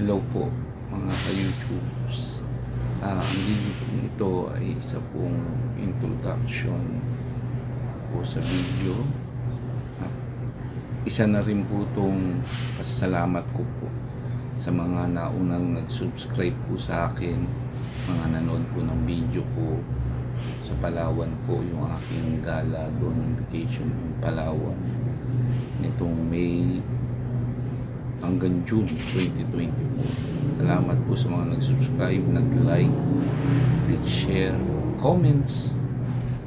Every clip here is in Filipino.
Hello po mga ka-YouTubers. Uh, ang video po nito ay isa pong introduction po sa video. At isa na rin po itong pasasalamat ko po sa mga naunang nag-subscribe po sa akin, mga nanood po ng video ko sa Palawan po yung aking gala doon vacation Palawan nitong May hanggang June 2020 po. Salamat po sa mga nag-subscribe, nag-like, nag-share, comments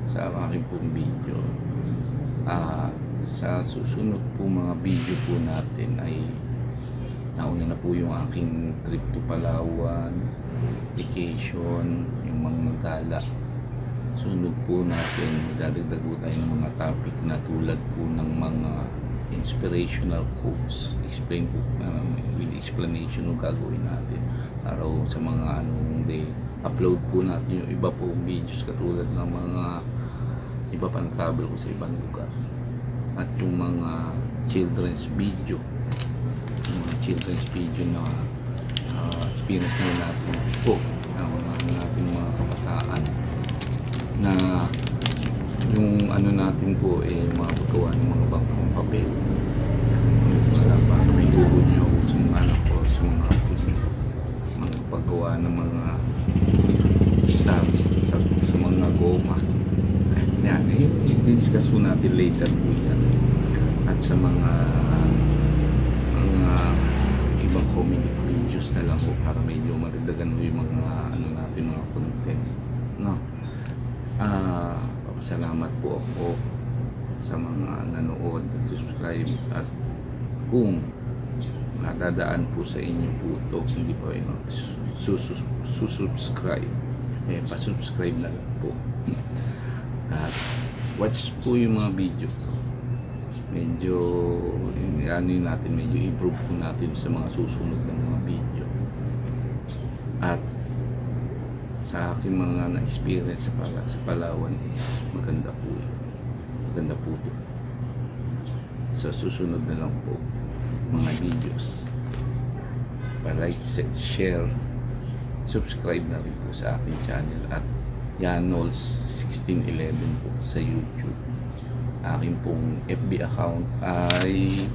sa aking pong video. Ah, sa susunod po mga video po natin ay nauna na po yung aking trip to Palawan, vacation, yung mga gala. Sunod po natin, dadagdag po tayo ng mga topic na tulad po ng mga inspirational quotes. Explain um, with explanation yung gagawin natin. Araw sa mga anong day. Upload po natin yung iba po videos katulad ng mga iba pang travel ko sa ibang lugar. At yung mga children's video. Yung mga children's video na uh, experience na natin po ng mga nating mga natin po eh mga paggawa ng mga bangkang papel. Wala pa may tuhod niyo sa mga anak ko sa mga apo mga paggawa ng mga stamp sa, sa mga goma. Yan eh i-discuss po natin later po yan. At sa mga mga ibang comedy videos na lang po para medyo madagdagan mo yung mga ano natin mga content no Ah, salamat po ako sa mga nanood, subscribe at kung nadadaan po sa inyo po ito, hindi pa susus- susubscribe, eh, pasubscribe na lang po. At watch po yung mga video. Medyo, ano natin, medyo improve po natin sa mga susunod na mga video. At sa aking mga na-experience sa, Pala, sa Palawan is maganda po yun. Maganda po ito. Sa susunod na lang po mga videos. Pa-like, share, subscribe na rin po sa aking channel at Yanols 1611 po sa YouTube. Aking pong FB account ay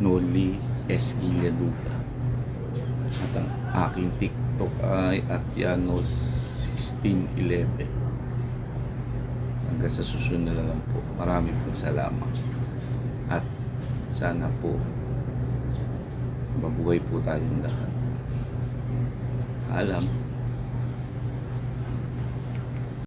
Noli S. Gilladuga. At aking TikTok ay at Yanos 1611. Hanggang sa susunod na lang po. Marami pong salamat. At sana po mabuhay po tayong lahat. Alam.